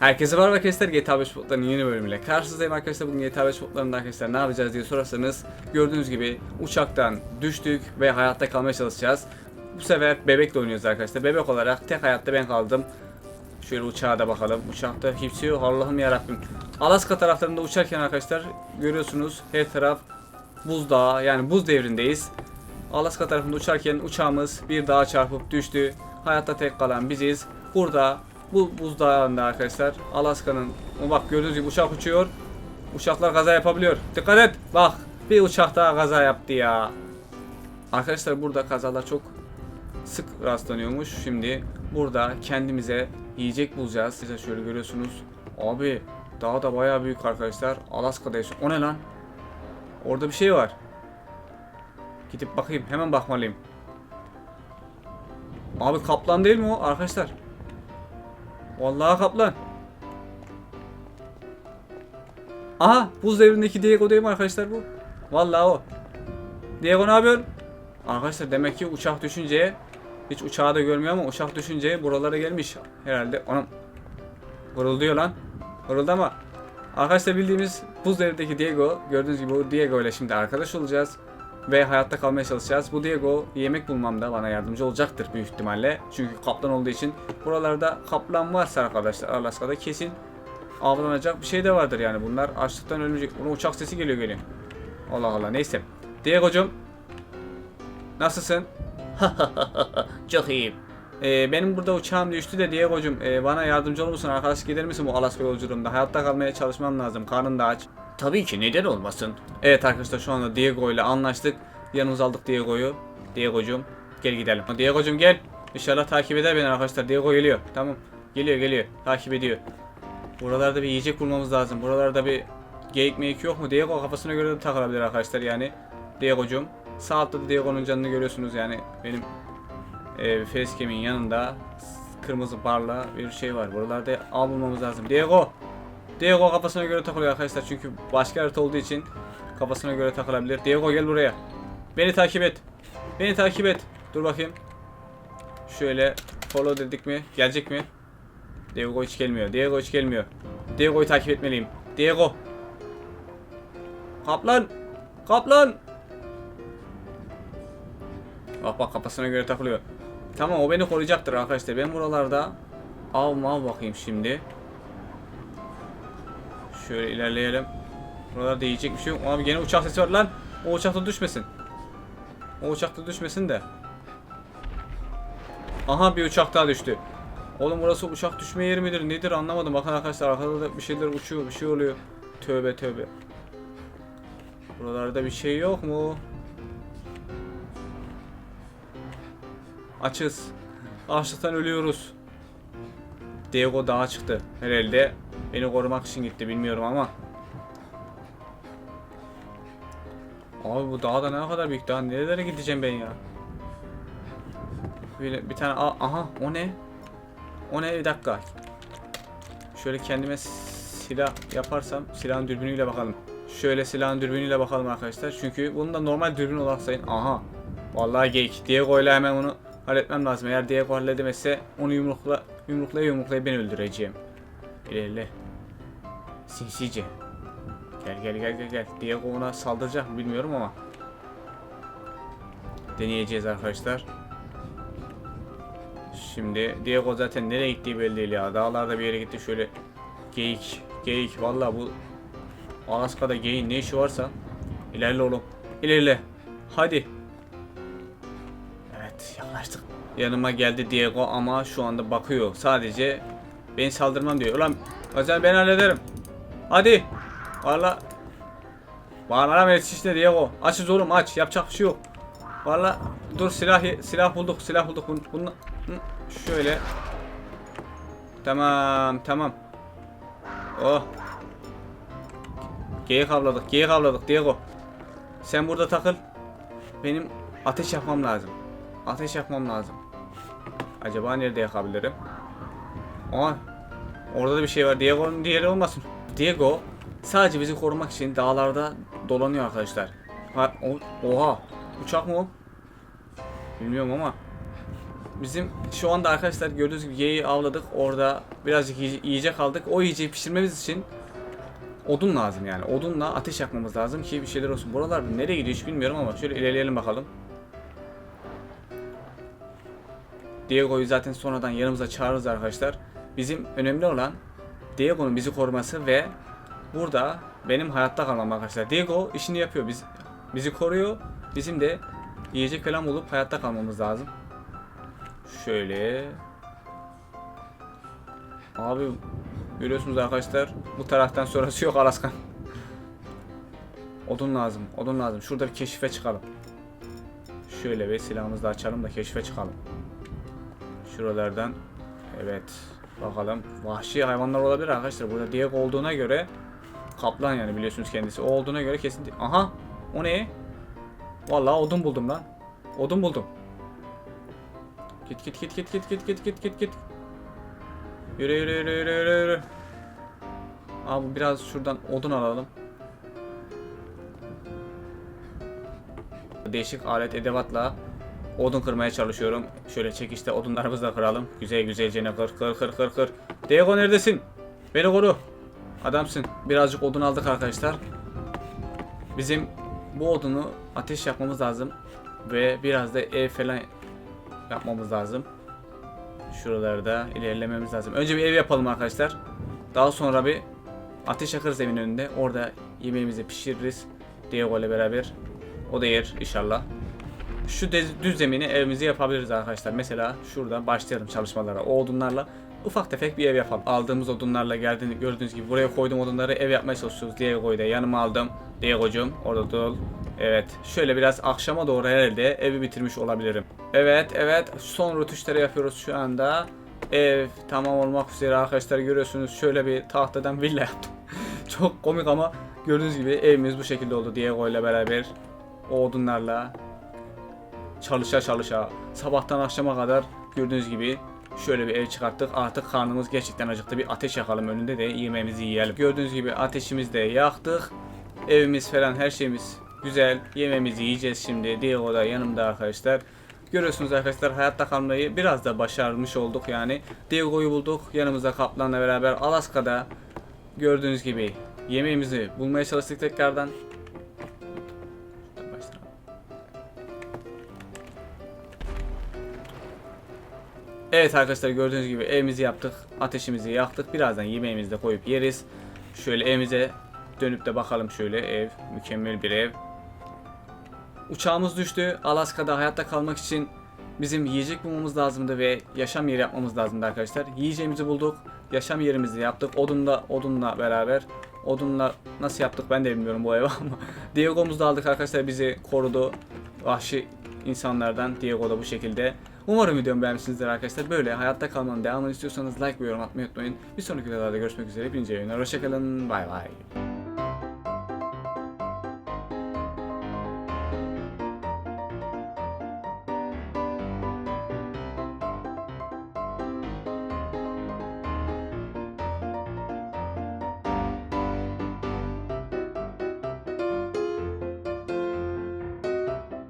Herkese merhaba arkadaşlar GTA 5 botlarının yeni bölümüyle karşınızdayım arkadaşlar bugün GTA 5 botlarında arkadaşlar ne yapacağız diye sorarsanız gördüğünüz gibi uçaktan düştük ve hayatta kalmaya çalışacağız. Bu sefer bebekle oynuyoruz arkadaşlar bebek olarak tek hayatta ben kaldım. Şöyle uçağa da bakalım uçakta kimse yok Allah'ım yarabbim. Alaska taraflarında uçarken arkadaşlar görüyorsunuz her taraf buzdağı yani buz devrindeyiz. Alaska tarafında uçarken uçağımız bir dağa çarpıp düştü. Hayatta tek kalan biziz. Burada bu buzdağında arkadaşlar Alaska'nın bak gördüğünüz gibi uçak uçuyor. Uçaklar kaza yapabiliyor. Dikkat et. Bak bir uçak daha kaza yaptı ya. Arkadaşlar burada kazalar çok sık rastlanıyormuş. Şimdi burada kendimize yiyecek bulacağız. Size şöyle görüyorsunuz. Abi dağ da bayağı büyük arkadaşlar. Alaska'dayız. O ne lan? Orada bir şey var. Gidip bakayım. Hemen bakmalıyım. Abi kaplan değil mi o arkadaşlar? Vallahi kaplan. Aha buz devrindeki Diego değil mi arkadaşlar bu? Vallahi o. Diego ne yapıyorsun? Arkadaşlar demek ki uçak düşünce hiç uçağı da görmüyor ama uçak düşünce buralara gelmiş herhalde. Anam. Vurulduyor lan. Vuruldu ama. Arkadaşlar bildiğimiz buz devrindeki Diego. Gördüğünüz gibi bu Diego ile şimdi arkadaş olacağız. Ve hayatta kalmaya çalışacağız. Bu Diego yemek bulmamda bana yardımcı olacaktır büyük ihtimalle. Çünkü kaplan olduğu için. Buralarda kaplan varsa arkadaşlar Alaska'da kesin avlanacak bir şey de vardır yani. Bunlar açlıktan ölmeyecek. Buna uçak sesi geliyor geliyor. Allah Allah neyse. Diego'cum nasılsın? Çok iyiyim. Ee, benim burada uçağım düştü de Diego'cum e, bana yardımcı olur musun? Arkadaş gider misin bu Alaska yolculuğumda? Hayatta kalmaya çalışmam lazım. Karnım da aç. Tabii ki neden olmasın? Evet arkadaşlar şu anda Diego ile anlaştık. Yanımıza aldık Diego'yu. Diego'cum gel gidelim. Diego'cum gel. İnşallah takip eder beni arkadaşlar. Diego geliyor. Tamam. Geliyor geliyor. Takip ediyor. Buralarda bir yiyecek bulmamız lazım. Buralarda bir geyik meyik yok mu? Diego kafasına göre de takılabilir arkadaşlar yani. Diego'cum. Sağ altta da Diego'nun canını görüyorsunuz yani. Benim e, facecam'in yanında kırmızı barla bir şey var. Buralarda av bulmamız lazım. Diego! Diego kafasına göre takılıyor arkadaşlar çünkü başka harita olduğu için kafasına göre takılabilir. Diego gel buraya. Beni takip et. Beni takip et. Dur bakayım. Şöyle follow dedik mi? Gelecek mi? Diego hiç gelmiyor. Diego hiç gelmiyor. Diego'yu takip etmeliyim. Diego. Kaplan. Kaplan. Bak bak kafasına göre takılıyor. Tamam o beni koruyacaktır arkadaşlar. Ben buralarda av mav bakayım şimdi. Şöyle ilerleyelim. Buralarda yiyecek bir şey yok. Abi gene uçak sesi var lan. O uçakta düşmesin. O uçakta düşmesin de. Aha bir uçak daha düştü. Oğlum burası uçak düşme yeri midir nedir anlamadım. Bakın arkadaşlar arkada da bir şeyler uçuyor bir şey oluyor. Tövbe tövbe. Buralarda bir şey yok mu? Açız. Açlıktan ölüyoruz. Diego dağa çıktı. Herhalde beni korumak için gitti bilmiyorum ama. Abi bu dağ da ne kadar büyük daha nerelere gideceğim ben ya? Böyle bir tane Aa, aha o ne? O ne bir dakika. Şöyle kendime silah yaparsam silahın dürbünüyle bakalım. Şöyle silahın dürbünüyle bakalım arkadaşlar. Çünkü bunu da normal dürbün olarak sayın. Aha. Vallahi geyik. Diego ile hemen onu halletmem lazım. Eğer Diego halledemezse onu yumrukla yumruklaya yumruklaya ben öldüreceğim. İlerle. Sinsice. Gel gel gel gel gel. Diego ona saldıracak mı bilmiyorum ama. Deneyeceğiz arkadaşlar. Şimdi Diego zaten nereye gittiği belli değil ya. Dağlarda bir yere gitti şöyle. Geyik. Geyik. Valla bu Alaska'da geyin ne işi varsa. İlerle oğlum. İlerle. Hadi. Evet yaklaştık. Yanıma geldi Diego ama şu anda bakıyor. Sadece ben saldırmam diyor. Ulan özel ben hallederim. Hadi. Valla. Bana ver işte Diego. Açız oğlum aç. Yapacak bir şey yok. Valla dur silah silah bulduk silah bulduk. Bunu, şöyle. Tamam tamam. Oh. Geyik avladık geyik avladık Diego. Sen burada takıl. Benim ateş yapmam lazım. Ateş yapmam lazım. Acaba nerede yakabilirim? Aa, orada da bir şey var. Diego'nun diğeri olmasın. Diego sadece bizi korumak için dağlarda dolanıyor arkadaşlar. Ha, o, oha. Uçak mı o? Bilmiyorum ama. Bizim şu anda arkadaşlar gördüğünüz gibi yeği avladık. Orada birazcık yiye- yiyecek aldık. O yiyeceği pişirmemiz için odun lazım yani. Odunla ateş yakmamız lazım ki bir şeyler olsun. Buralar nereye gidiyor hiç bilmiyorum ama şöyle ilerleyelim bakalım. Diego'yu zaten sonradan yanımıza çağırırız arkadaşlar. Bizim önemli olan Diego'nun bizi koruması ve burada benim hayatta kalmam arkadaşlar. Diego işini yapıyor. Biz bizi koruyor. Bizim de yiyecek falan bulup hayatta kalmamız lazım. Şöyle. Abi görüyorsunuz arkadaşlar bu taraftan sonrası yok Alaskan. Odun lazım. Odun lazım. Şurada bir keşife çıkalım. Şöyle bir silahımızı da açalım da keşife çıkalım. Şuralardan evet bakalım vahşi hayvanlar olabilir arkadaşlar. Burada Diego olduğuna göre kaplan yani biliyorsunuz kendisi. O olduğuna göre kesin. Aha o ne? Vallahi odun buldum lan. Odun buldum. Git git git git git git git git git git. Yürü yürü yürü yürü yürü yürü. Abi biraz şuradan odun alalım. Değişik alet edevatla odun kırmaya çalışıyorum. Şöyle çekişte odunlarımızı da kıralım. Güzel güzelce kır kır kır kır kır. Diego neredesin? Beni koru. Adamsın. Birazcık odun aldık arkadaşlar. Bizim bu odunu ateş yapmamız lazım. Ve biraz da ev falan yapmamız lazım. Şuralarda ilerlememiz lazım. Önce bir ev yapalım arkadaşlar. Daha sonra bir ateş yakarız evin önünde. Orada yemeğimizi pişiririz. Diego ile beraber. O da yer inşallah. Şu düz zemini evimizi yapabiliriz arkadaşlar. Mesela şurada başlayalım çalışmalara. O odunlarla ufak tefek bir ev yapalım. Aldığımız odunlarla geldiğini gördüğünüz gibi buraya koydum odunları ev yapmaya çalışıyoruz. Diego'yu da yanıma aldım. Diego'cum orada dur. Evet. Şöyle biraz akşama doğru herhalde evi bitirmiş olabilirim. Evet evet. Son rötuşları yapıyoruz şu anda. Ev tamam olmak üzere arkadaşlar görüyorsunuz. Şöyle bir tahtadan villa yaptım. Çok komik ama gördüğünüz gibi evimiz bu şekilde oldu Diego ile beraber. O odunlarla çalışa çalışa sabahtan akşama kadar gördüğünüz gibi şöyle bir ev çıkarttık. Artık karnımız gerçekten acıktı. Bir ateş yakalım önünde de yemeğimizi yiyelim. Gördüğünüz gibi ateşimizi de yaktık. Evimiz falan her şeyimiz güzel. Yemeğimizi yiyeceğiz şimdi. Diego da yanımda arkadaşlar. Görüyorsunuz arkadaşlar hayatta kalmayı biraz da başarmış olduk yani. Diego'yu bulduk. Yanımızda Kaplan'la beraber Alaska'da gördüğünüz gibi yemeğimizi bulmaya çalıştık tekrardan. Evet arkadaşlar gördüğünüz gibi evimizi yaptık. Ateşimizi yaktık. Birazdan yemeğimizi de koyup yeriz. Şöyle evimize dönüp de bakalım şöyle ev. Mükemmel bir ev. Uçağımız düştü. Alaska'da hayatta kalmak için bizim yiyecek bulmamız lazımdı ve yaşam yeri yapmamız lazımdı arkadaşlar. Yiyeceğimizi bulduk. Yaşam yerimizi yaptık. Odunla odunla beraber. Odunla nasıl yaptık ben de bilmiyorum bu evi ama Diego'muzu da aldık arkadaşlar bizi korudu. Vahşi insanlardan Diego da bu şekilde. Umarım videomu beğenmişsinizdir arkadaşlar. Böyle hayatta kalmanın devamını istiyorsanız like ve yorum atmayı unutmayın. Bir sonraki videolarda görüşmek üzere. Hepinize iyi oyunlar. Hoşçakalın. Bay bay.